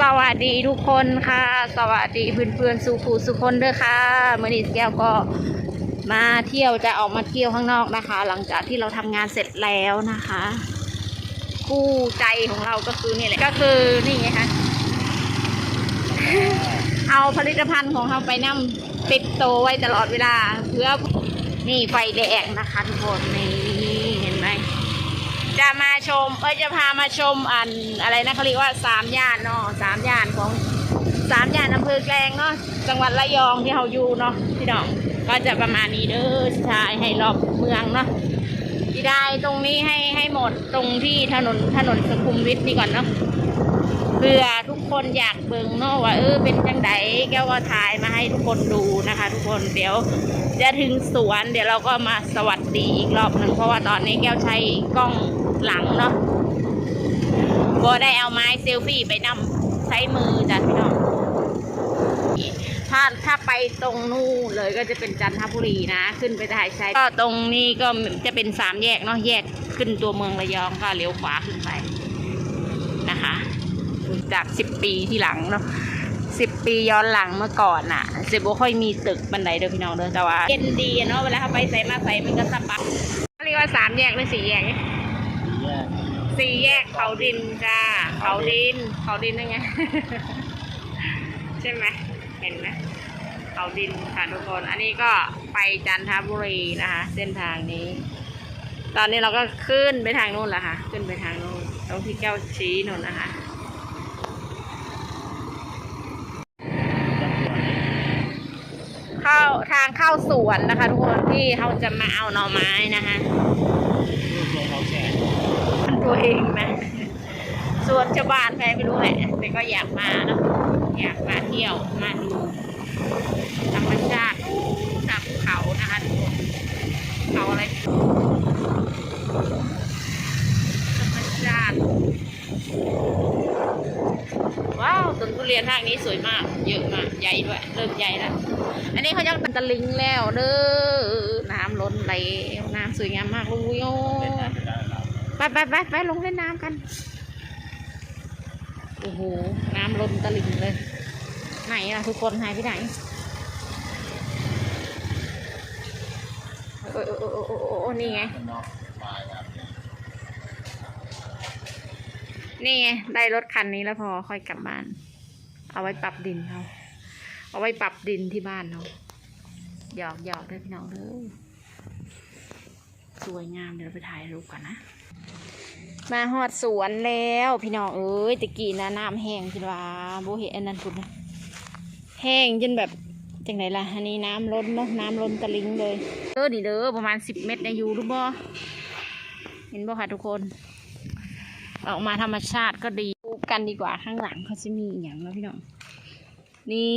สวัสดีทุกคนค่ะ สวัสดีเพื่อนๆสุขูสุคนด้วยค่ะมื่อนี้แก้วก็มาเที่ยวจะออกมาเที่ยวข้างนอกนะคะ หลังจากที่เราทำงานเสร็จแล้วนะคะ คู่ใจของเราก็คือนี่แหละก็คือนี่ไงคะเอาผลิตภัณฑ์ของเราไปนั่ติดโตไว้ตลอดเวลาเพื่อนี่ไฟแดงนะคะทุกคนนี่เห็น จะมาชม เอ้ยจะพามาชมอันอะไรนะเขาเรียกว่าสามย่านเนาะสามย่านของสามย่านอำเภอแกลงเนาะจังหวัดระยองที่เราอยู่เนาะพี่น้องก็จะประมาณนี้เด้อชายให้รอบเมืองเนาะที่ได้ตรงนี้ให้ให้หมดตรงที่ถนนถนนสุขุมวิทนี่ก่อนเนาะเพื่อทุกคนอยากเบิ่งเนาะว่าเออเป็นจังไดแก้วก็ถ่ายมาให้ทุกคนดูนะคะ ทุกคนเดี๋ยวจะถึงสวนเดี๋ยวเราก็มาสวัสดีอีกรอบหนึ่งเพราะว่าตอนนี้แก้วใช้กล้อง หลังเนาะก็ได้เอาไม้เซลฟี่ไปนำใช้มือจ้ะพี่น้องถ้าถ้าไปตรงนู่นเลยก็จะเป็นจันทบุรีนะ ขึ้นไปถ่ายใช้ก็ตรงนี้ก็จะเป็นสามแยกเนาะแยกขึ้นตัวเมืองระยองก็เลี้ยวขวาขึ้นไปนะคะ จากสิบปีที่หลังเนาะสิบปีย้อนหลังเมื่อก่อนน่ะสิบ่ค่อยมีตึกบันไดเด้อพี่น้องเด้อแต่ว่าเย็นดีเนาะเวลาเขาไปใส่มาใส่มันก็สะบัดเขาเรียกว่าสามแยกหรือสี่แยก สี่แยกเขาดินจ้าเขาดินเขาดินนั่นไง ใช่ไหมเห็นไหมเขาดินค่ะทุกคน อันนี้ก็ไปจันทบุรีนะคะ เส้นทางนี้ ตอนนี้เราก็ขึ้นไปทางนู้นแล้วค่ะ ขึ้นไปทางนู้นตรงที่แก้วชี้นู่นนะคะเข้าทางเข้าสวนนะคะ ทุกคนที่เขาจะมาเอาหน่อไม้นะคะ ตัวเองนะ ส่วนชาวบ้านใครไม่รู้แหละแต่ก็อยากมาเนอะอยากมาเที่ยวมาดูธรรมชาติกับเขานะคะทุกคนเขาอะไรธรรมชาติว้าวต้นทุเรียนทางนี้สวยมาก เยอะมากใหญ่ด้วย เริ่มใหญ่แล้ว อันนี้เขายังเป็นตะลิงแล้วเด้อน้ำล้นไหลน้ำสวยงามมากเลยโอ้ ไปไปไปไปลงเล่นน้ำกัน โอ้โห น้ำล้นตะลิงเลย ไหนล่ะทุกคนหายไปไหนโอ้โอ้โอ้โอ้โอ้โอ้นี่ไง นี่ไง ได้รถคันนี้แล้วพอค่อยกลับบ้าน เอาไว้ปรับดินเขาเอาไว้ปรับดินที่บ้านเขาหยอกหยอกได้พี่น้องเลยสวยงามเดี๋ยวเราไปถ่ายรูปกันนะ มาหอดสวนแล้วพี่น้องเอ้ยตะกี้นะน้ำแห้งคิดว่าโบเห็นอันนั้นพุ่นนะแห้งจนแบบจังไหนล่ะอันนี้น้ำล้นเนาะน้ำล้นตะลิงเลยเออนี่เด้อประมาณสิบเมตรในอยู่รู้บ่เห็นบ่ค่ะทุกคน ออกมาธรรมชาติก็ดีดูกันดีกว่าข้างหลังเขาจะมีอย่างแล้วพี่น้องนี่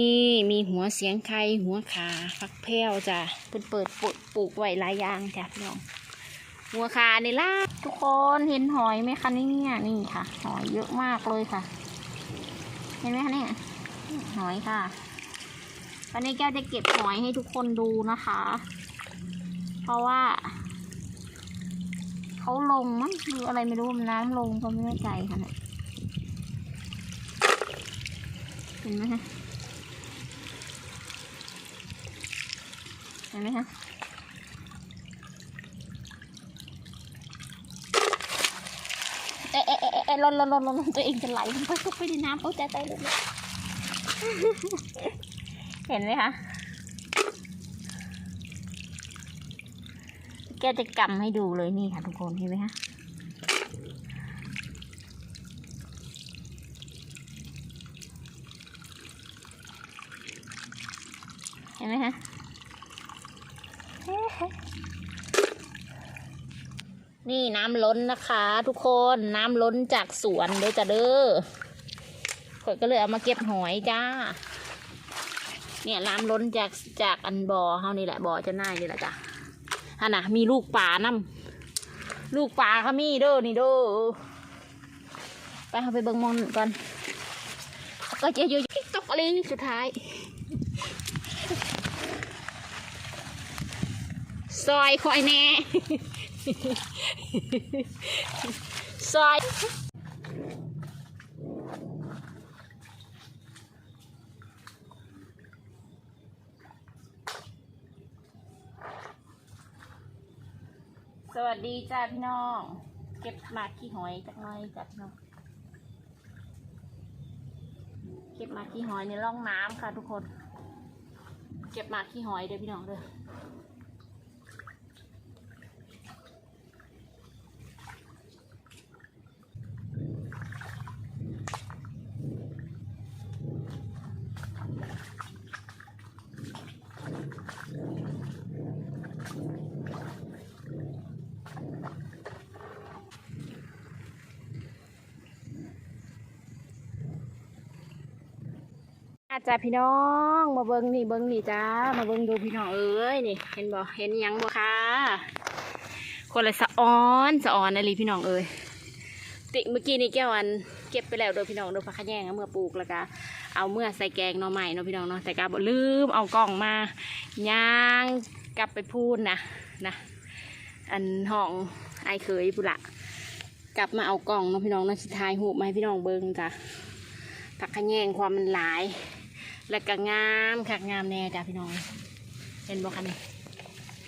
มีหัวเสียงไข่หัวขาฟักแพ้วจ้ะเปิดเปิดปลูกปลูกไว้หลายอย่างจ้ะพี่น้อง หัวขาในล่าทุกคนเห็นหอยไหมคะเนี่ยนี่ค่ะ หอยเยอะมากเลยค่ะ เห็นไหมคะเนี่ยหอยค่ะวันนี้แก้วจะเก็บหอยให้ทุกคนดูนะคะ เพราะว่าเขาลงมั้งคืออะไรไม่รู้มันน้ำลงก็ไม่แน่ใจค่ะเนี่ยเห็นไหมคะเห็นไหมคะเอ๊ะ เอ๊ะเอ๊ะเอ๊ะลนลนลนลนตัวเองจะไหลลงไปทุกไปในน้ำเอาใจใจเลยเห็นไหมคะ แกจะกำให้ดูเลยนี่ค่ะทุกคนเห็นไหมคะเห็นไหมคะ นี่น้ำล้นนะคะ ทุกคนน้ำล้นจากสวนเด้อจ้ะเด้อข่อยก็เลยเอามาเก็บหอยจ้า เนี่ยน้ำล้นจากจากอันบ่อเฮานี่แหละบ่อจะน่ายนี่แหละจ้ะฮะนะมีลูกปลาน้ำลูกปลาเขามีเด้อนี่เด้อไปเอาไปเบิ่งมองก่อนก็จะอยู่ติ๊กตอกอะไรสุดท้าย ซอยคอยแน่ซอยสวัสดีจ้าพี่น้อง เก็บมาขี้หอยจักหน่อยจ้าพี่น้อง เก็บมาขี้หอยในร่องน้ำค่ะทุกคน เก็บมาขี้หอยเด้อพี่น้องเด้อ จ้าพี่น้องมาเบิ้งนี่เบิ้งนี่จ้ามาเบิ้งดูพี่น้องเอ้ยนี่ เห็นบ่เห็นยังบ่คะคนละสะออนสะออนอะไรพี่น้องเอ้ยติเมื่อกี้นี่แก้วอันเก็บไปแล้วโดยพี่น้องโดยพักขะแยงเมื่อปลูกแล้วก็เอาเมื่อใส่แกงหน่อใหม่เนาะพี่น้องเนาะแต่กาบ่ลืมเอากล้องมาย่างกลับไปพูดนะนะอันห้องไอเคยพุนละกลับมาเอากล้องเนาะพี่น้องเนาะสิทายหูปมาให้พี่น้องเบิ้งจ้ะผักขะแยงความมันหลาย แล้วก็งามคักงามแน่จ้ะพี่น้อง เห็นบอกคันนี้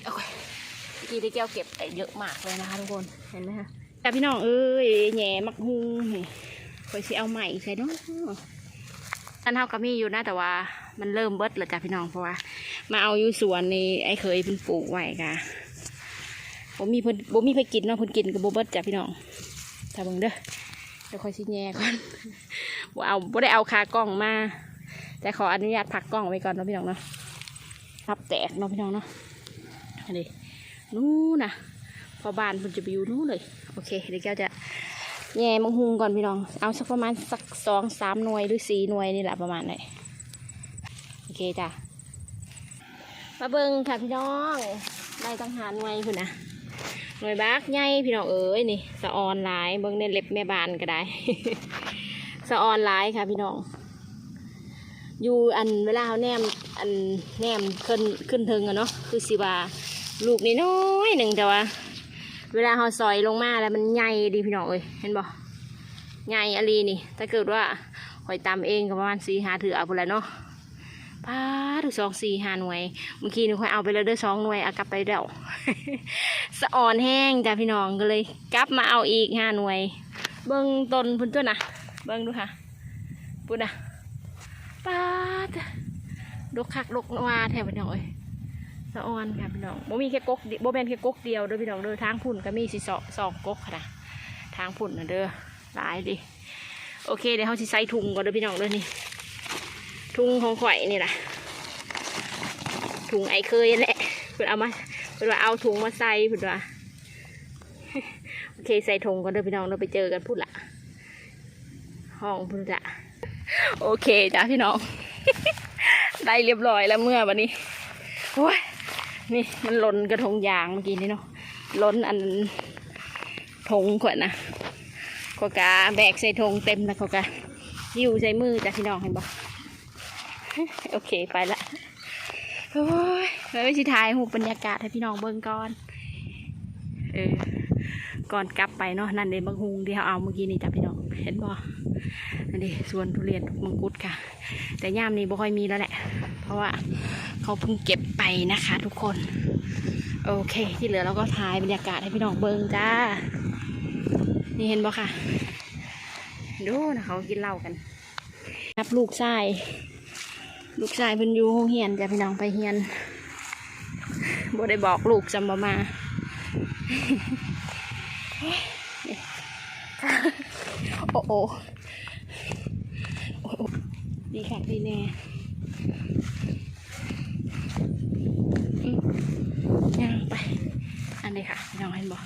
โอ้ยเมื่อกี้ได้แก้วเก็บไปเยอะมากเลยนะคะทุกคน เห็นไหมคะจ้ะพี่น้องเอ้ยแหน่มักฮุงนี่คอยสิเอาใหม่ใช่เนาะท่านเท่ากับมีอยู่นะแต่ว่ามันเริ่มเบิดแล้วจ้ะพี่น้องเพราะว่า มาเอาอยู่สวนนี่ไอ้เคยเพิ่นปลูกไว้ค่ะบ่มีเพิ่นบ่มีเพิ่นกินเนาะเพิ่นกินก็บ่เบิดจ้ะพี่น้องถ้าเบิ่งเด้อเดี๋ยวคอยสิแย่ก่อนบ่เอาบ่ได้เอาคากล้องมา แต่ขออนุญาตพักกล้องไว้ก่อนนะพี่น้องเนาะทับแตกนะพี่น้องเนาะนนี้นู้นนะพอบ้านมันจะไปอยู่นู้นเลย โอเคเดี๋ยวแก้วจะแย่มังหุงก่อนพี่น้อง เอาสักประมาณสักสองสามหน่วยหรือสี่หน่วยนี่แหละประมาณไหนโอเคจ้ะมาเบิ่งค่ะพี่น้องได้ตั้งหาหน่วยคุณนะหน่วยบักใหญ่พี่น้องเอ้ยนี่สะออนหลายเบิ่งในเล็บแม่บานก็ได้ สะออนหลายค่ะพี่น้อง อยู่อันเวลาเขาแนมอันแนมขึ้นขึ้นเทิงอะเนาะคือสิว่าลูกนี่น้อยหนึ่งแต่ว่า เวลาเขาซอยลงมาแล้วมันใหญ่ดีพี่น้องเอ้ยเห็นบ่ใหญ่อลีนี่ ถ้าเกิดว่าหอยตำเองก็ประมาณสี่หาถือเอาไปแล้วเนาะป้าถึงสองสี่หาหน่วยเมื่อกี้นี่ค่อยเอาไปแล้วเด้อสองหน่วยเอากลับไปแล้วสะอ่อนแห้งจ้ะพี่น้องก็เลย กลับมาเอาอีกห้าหน่วย เบิ้งต้นพุ่นตัวนะเบิ้งดูค่ะพุ่นนะ ป้าดดกคักดกวาแถวพี่น้องเอ้ยสะออนค่ะพี่น้องบ่มีแค่กกเดีบ่แม่นแค่กกเดียวเด้อพี่น้องเด้อทางพุ่นก็มีสิสองสองกกค่ะนะทางพุ่นนะเด้อหลายดิโอเคเดี๋ยวเขาสิใส่ถุงก่อนเด้อพี่น้องเด้อนี่ถุงของข่อยนี่แหละถุงไอเคยแหละเพิ่นเอามาเพิ่นว่าเอาถุงมาใส่เพิ่นว่าโอเคใส่ถุงก่อนเด้อพี่น้องเราไปเจอกันพุ่นละห้องพุ่นละ โอเคจ้ะพี่น้อง ได้เรียบร้อยแล้วเมื่อวันนี้โอ้ยนี่มันหล่นกระทงยางเมื่อกี้นี่เนาะหล่นอันทงขวดนะขวกาแบกใส่ทงเต็มแล้วขวกายิ้วใส่มือจ้ะพี่น้องเห็นบ่โอเคไปละโอ้ยแล้วไปสิถ่ายหูบรรยากาศให้พี่น้องเบิ่งก่อนเออ ก่อนกลับไปเนาะนั่นเองบางฮุงที่เขาเอาเมื่อกี้นี่จ้ะพี่น้องเห็นบ่อันนี้สวนทุเรียนมังคุดค่ะ แต่ย่ามนี้บ่ค่อยมีแล้วแหละ เพราะว่าเขาเพิ่งเก็บไปนะคะ ทุกคน โอเค ที่เหลือเราก็ถ่ายบรรยากาศให้พี่น้องเบิงจ้า นี่เห็นบ่ค่ะ ดูนะเขากินเหล้ากันนับลูกชายลูกชายเพิ่นอยู่ห้องเฮียนจ้ะพี่น้องไปเฮียนบ่ได้บอกลูกจำบ่มา โอ้โอโอ้โอ้ดีค่ะดีแน่ย่างไป อันนี้ค่ะพี่น้องเห็นบอก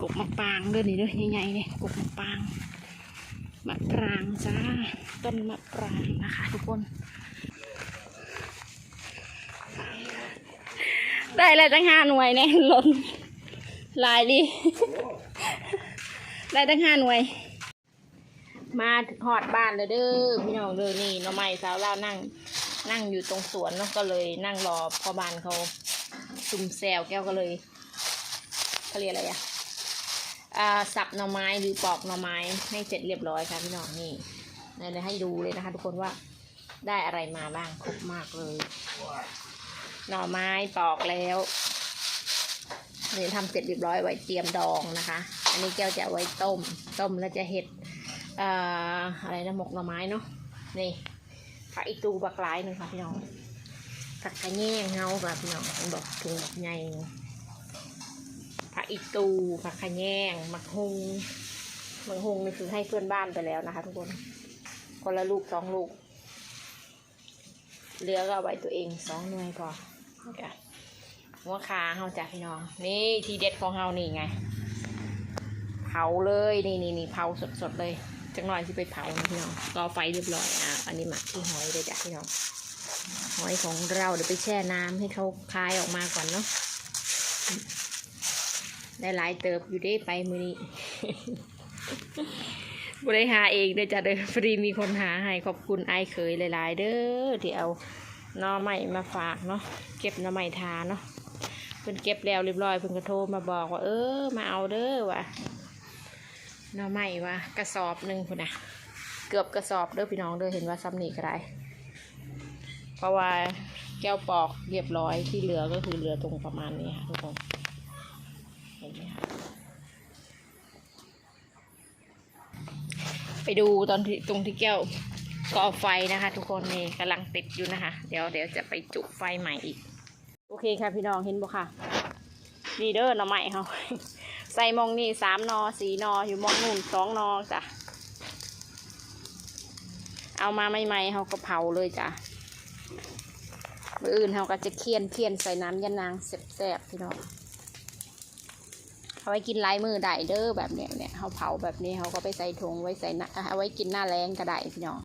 กบมะปรางเด้อนี่เด้อใหญ่ๆเนี่ยกบมะปรางมะปรางจ้าต้นมะปรางนะคะ ทุกคน ได้แล้วตั้งห้าหน่วยเนี่ยล่นลายดิ ได้ตั้งห้าหน่วย มาหอดบ้านเลยเด้อพี่น้องเด้อนี่หน้องไม้สาวเรานั่ง นั่งอยู่ตรงสวนเนาะก็เลยนั่งรอพอบ้านเขาซุ่มแซวแก้วก็เลยเขาเรียกอะไรอะอ่าสับหน่อไม้หรือปอกหน่อไม้ให้เสร็จเรียบร้อยค่ะพี่น้องนี่เดี๋ยให้ดูเลยนะคะ ทุกคนว่าได้อะไรมาบ้างครบมากเลย หน่อไม้ปอกแล้ว นี่ทำเสร็จเรียบร้อยไว้เตรียมดองนะคะ อันนี้แก้วจะไว้ต้ม ต้มแล้วจะเห็ดออะไรนะหมกหน่อไม้เนาะนี่ผักอีตูบักหลายหนึ่งค่ะพี่น้องผักกระแยงเงาแบบพี่น้องบอกถุงแบบใหญ่ผักอีตูผักขะแยงหมักฮุงหมักฮุงนี่คือให้เพื่อนบ้านไปแล้วนะคะ ทุกคนคนละลูกสองลูกเหลือก็เอาไว้ตัวเองสองหน่วยพอจ้ะ หัวขาเฮาจ้ะพี่น้อง นี่ทีเด็ดของเฮานี่ไง เผาเลยนี่นี่นี่เผาสดๆเลยจังหน่อยที่ไปเผาพี่น้องรอไฟเรียบร้อยอะอันนี้หมักที่หอยเลยจ้ะพี่น้องหอยของเราเดี๋ยวไปแช่น้ำให้เขาคลายออกมาก่อนเนาะได้หลายเติบอยู่ได้ไปมือนี้บริหาเองเด้จ้ะเด้อฟรีมีคนหาให้ขอบคุณไอ้ายเคยหลาย ๆ เด้อที่เอาน่อใหม่มาฝากเนาะเก็บน่อใหม่ทาเนาะ เพิ่นเก็บแล้วเรียบร้อยเพิ่นก็โทรมาบอกว่า เออ มาเอาเด้อว่ะหน่อไม้ว่ะกระสอบหนึ่งพุ่นนะเกือบกระสอบเด้อพี่น้องเด้อเห็นว่าซ้ำนี่ก็ได้เพราะว่าแก้วปอกเรียบร้อยที่เหลือก็คือเหลือตรงประมาณนี้ค่ะทุกคนเห็นไหมคะไปดูตอนที่ตรงที่แก้วก่อไฟนะคะ ทุกคนนี่กำลังติดอยู่นะคะ เดี๋ยวเดี๋ยวจะไปจุไฟใหม่อีก โอเคค่ะพี่น้องเห็นบ่ค่ะนี่เด้อหน่อไม้เขาใส่มองนี่สามนอสี่นออยู่มองนู่นสองนอจ้ะเอามาใหม่ๆเขาก็เผาเลยจ้ะมืออื่นเขาก็จะเคี่ยนเคี่ยนใส่น้ำยานางแซ่บๆพี่น้องเอาไว้กินไร้มือได้เด้อแบบเนี้ยเนี่ยเขาเผาแบบนี้เขาก็ไปใส่ถุงไว้ใส่หน้าเอาไว้กินหน้าแรงก็ได้พี่น้อง